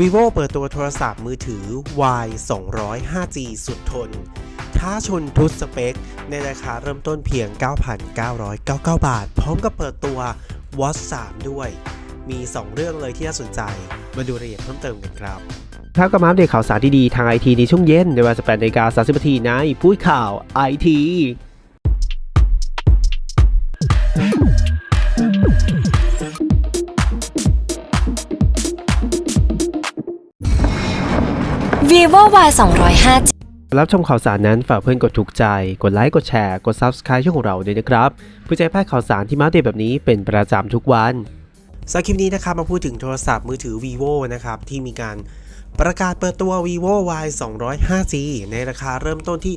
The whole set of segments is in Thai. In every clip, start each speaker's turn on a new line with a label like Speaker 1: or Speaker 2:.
Speaker 1: vivo เปิดตัวโทรศัพท์มือถือ Y 200 5G สุดทน ท้าชนทุกสเปค ในราคาเริ่มต้นเพียง 9,999 บาท พร้อมกับเปิดตัว Watch 3 ด้วย มี 2 เรื่องเลยที่น่าสนใจ มาดูรายละเอียดเพิ่มเติมกันครับ
Speaker 2: ครับก็มาอัปเดตข่าวสารดีๆทางไอทีในช่วงเย็นในเวลา18นาฬิกา30นาทีในพูดข่าวไอที
Speaker 3: vivo y 2 0 5 g
Speaker 2: รับชมข่าวสารนั้นฝากเพื่อนกดถูกใจ กดไลค์ กดแชร์ กด Subscribe ช่องของเราด้วยนะครับเพื่อจะให้พลาดข่าวสารที่มาอัปเดตแบบนี้เป็นประจำทุกวัน
Speaker 1: สำหรับคลิปนี้นะครับมาพูดถึงโทรศัพท์มือถือ vivo นะครับที่มีการประกาศเปิดตัว vivo y 200 5G ในราคาเริ่มต้นที่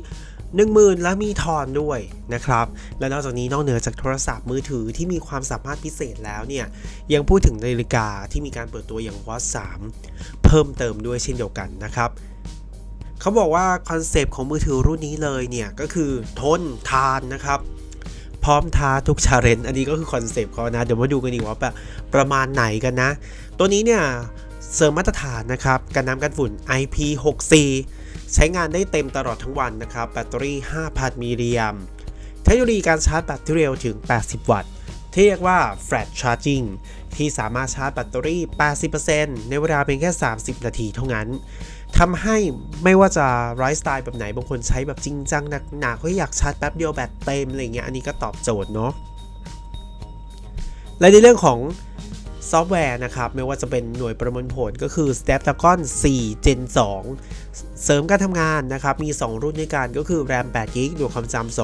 Speaker 1: 10,000 และมีทอนด้วยนะครับ และนอกจากนี้นอกเหนือจากโทรศัพท์มือถือที่มีความสามารถพิเศษแล้วเนี่ย ยังพูดถึงนาฬิกาที่มีการเปิดตัวอย่าง Watch 3เพิ่มเติมด้วยเช่นเดียวกันนะครับเขาบอกว่าคอนเซปต์ของมือถือรุ่นนี้เลยเนี่ย ก็คือทนทานนะครับ พร้อมท้าทุกชาเลนจ์อันนี้ก็คือคอนเซปต์เขานะ เดี๋ยวมาดูกันดีกว่าแบบประมาณไหนกันนะ ตัวนี้เนี่ยเสริมมาตรฐานนะครับกันน้ำกันฝุ่น IP64 ใช้งานได้เต็มตลอดทั้งวันนะครับ แบตเตอรี่ 5,000 มิลลิแอมเทคโนโลยีการชาร์จแบตที่เร็วถึง 80 วัตต์ ที่เรียกว่า Flash Charging ที่สามารถชาร์จแบตเตอรี่ 80%ในเวลาเพียงแค่ 30 นาทีเท่านั้นทำให้ไม่ว่าจะไลฟ์สไตล์แบบไหน บางคนใช้แบบจริงจังหนักๆเขาอยากชาร์จแป๊บเดียวแบตเต็มอะไรเงี้ย อันนี้ก็ตอบโจทย์เนาะ และในเรื่องของ ซอฟต์แวร์นะครับ ไม่ว่าจะเป็นหน่วยประมวลผลก็คือ Snapdragon 4 Gen 2 เสริมการทำงานนะครับ มี 2 รุ่นด้วยกันก็คือ RAM 8 g b หน่วยความจำ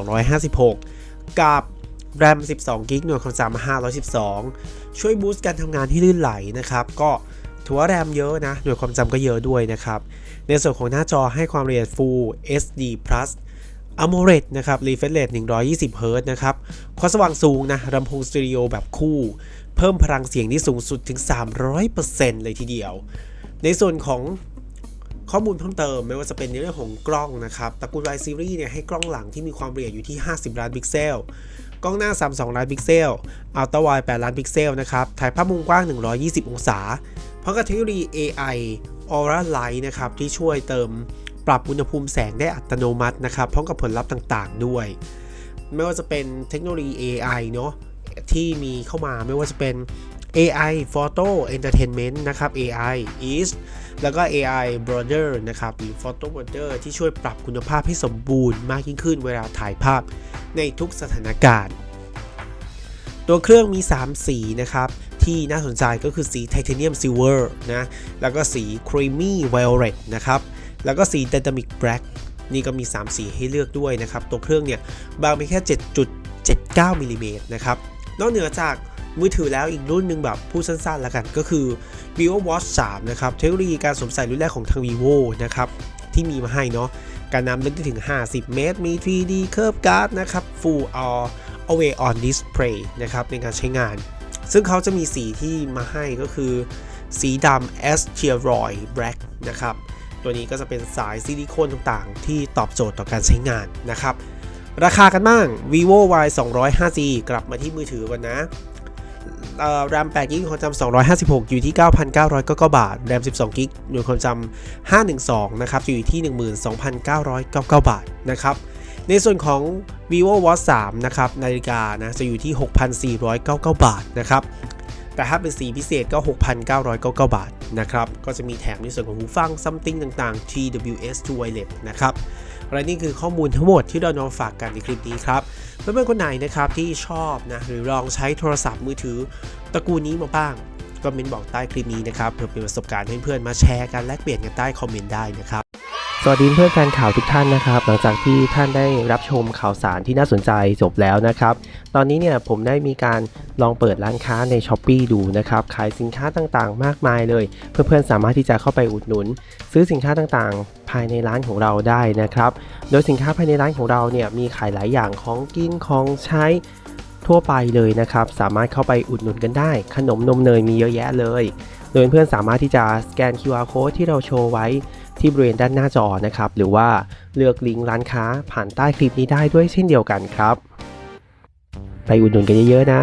Speaker 1: 256 กับ RAM 12 g b หน่วยความจำ512 ช่วยบูสต์การทำงานที่ลื่นไหลนะครับ ก็ถือว่าแรมเยอะนะ หน่วยความจำก็เยอะด้วยนะครับ ในส่วนของหน้าจอให้ความละเอียด Full HD Plus AMOLED นะครับ refresh rate 120 Hz นะครับ ความสว่างสูงนะลำโพงสตอริโอแบบคู่ เพิ่มพลังเสียงที่สูงสุดถึง 300%เลยทีเดียว ในส่วนของข้อมูลเพิ่มเติมไม่ว่าจะเป็นในเรื่องของกล้องนะครับตระกูล Y Series เนี่ยให้กล้องหลังที่มีความละเอียดอยู่ที่ 50 ล้านพิกเซล กล้องหน้า 32 ล้านพิกเซล อัลตร้าไวด์8ล้านพิกเซลนะครับถ่ายภาพมุมกว้าง 120 องศาพร้อมกับเทคโนโลยี AI Aura Light นะครับที่ช่วยเติมปรับอุณหภูมิแสงได้อัตโนมัตินะครับพร้อมกับผลลัพธ์ต่างๆ ด้วย ไม่ว่าจะเป็นเทคโนโลยี AI เนาะ ที่มีเข้ามาไม่ว่าจะเป็น AI Photo Entertainment นะครับ AI East แล้วก็ AI Brother นะครับหรือ Photo Brother ที่ช่วยปรับคุณภาพให้สมบูรณ์มากยิ่งขึ้นเวลาถ่ายภาพในทุกสถานการณ์ ตัวเครื่องมี 3 สีนะครับ ที่น่าสนใจก็คือสีไทเทเนียมซิลเวอร์นะแล้วก็สีครีมมี่ไวโอเลตนะครับ แล้วก็สี Dynamic Black นี่ก็มี 3 สีให้เลือกด้วยนะครับ ตัวเครื่องเนี่ยบางเพียงแค่ 7.79มิลลิเมตรนะครับ นอกเหนือจากมือถือแล้วอีกรุ่นหนึ่งแบบพูดสั้นๆแล้วกันก็คือ vivo watch 3 นะครับ เทคโนโลยีการสวมใส่รุ่นแรกของทาง vivo นะครับ ที่มีมาให้เนาะการนำลึกได้ถึง 50 เมตร มี 3D curve guard นะครับ full all away on display นะครับ ในการใช้งาน ซึ่งเขาจะมีสีที่มาให้ก็คือ สีดำ a s t e r o i d Black นะครับ ตัวนี้ก็จะเป็นสายซิลิโคนต่างๆ ที่ตอบโจทย์ต่อการใช้งานนะครับ ราคากันบ้าง vivo y 2 0 5g กลับมาที่มือถือก่อนนะเอ่อ RAM 8 g b ความจำ256 อยู่ที่ 9,999บาท RAM 12 g b หน่วยความจำ512 นะครับจะอยู่ที่ 12,999 บาท นะครับ ในส่วนของ vivo watch 3 นะครับ นาฬิกา นะ จะอยู่ที่ 6,499 บาท นะครับ แต่ถ้าเป็นสีพิเศษก็ 6,999 บาท นะครับ ก็จะมีแถมในส่วนของหูฟัง something ต่างๆ TWS to wireless นะครับ และนี่คือข้อมูลทั้งหมดที่เรานำฝากกันในคลิปนี้ครับเพื่อนๆคนไหนนะครับที่ชอบนะหรือลองใช้โทรศัพท์มือถือตระกูลนี้มาบ้างก็เมนบอกใต้คลิปนี้นะครับเพื่อเป็นประสบการณ์ให้เพื่อนๆมาแชร์กันแลกเปลี่ยนกันใต้คอมเมนต์ได้นะครับ
Speaker 2: สวัสดีเพื่อนแฟนข่าวทุกท่านนะครับ หลังจากที่ท่านได้รับชมข่าวสารที่น่าสนใจจบแล้วนะครับ ตอนนี้เนี่ยผมได้มีการลองเปิดร้านค้าใน s h อ p e e ดูนะครับ ขายสินค้าต่างๆ มากมายเลย เพื่อนๆสามารถที่จะเข้าไปอุดหนุน ซื้อสินค้าต่างๆ ภายในร้านของเราได้นะครับ โดยสินค้าภายในร้านของเราเนี่ยมีขายหลายอย่างของกินของใช้ทั่วไปเลยนะครับ สามารถเข้าไปอุดหนุนกันได้ ขนมนมเนยมีเยอะแยะเลย โดยเพื่อนๆสามารถที่จะสแกน QR code ที่เราโชว์ไว้ที่บริเวณด้านหน้าจอนะครับ หรือว่าเลือกลิงก์ร้านค้าผ่านใต้คลิปนี้ได้ด้วยเช่นเดียวกันครับ ไปอุดหนุนกันเยอะๆนะ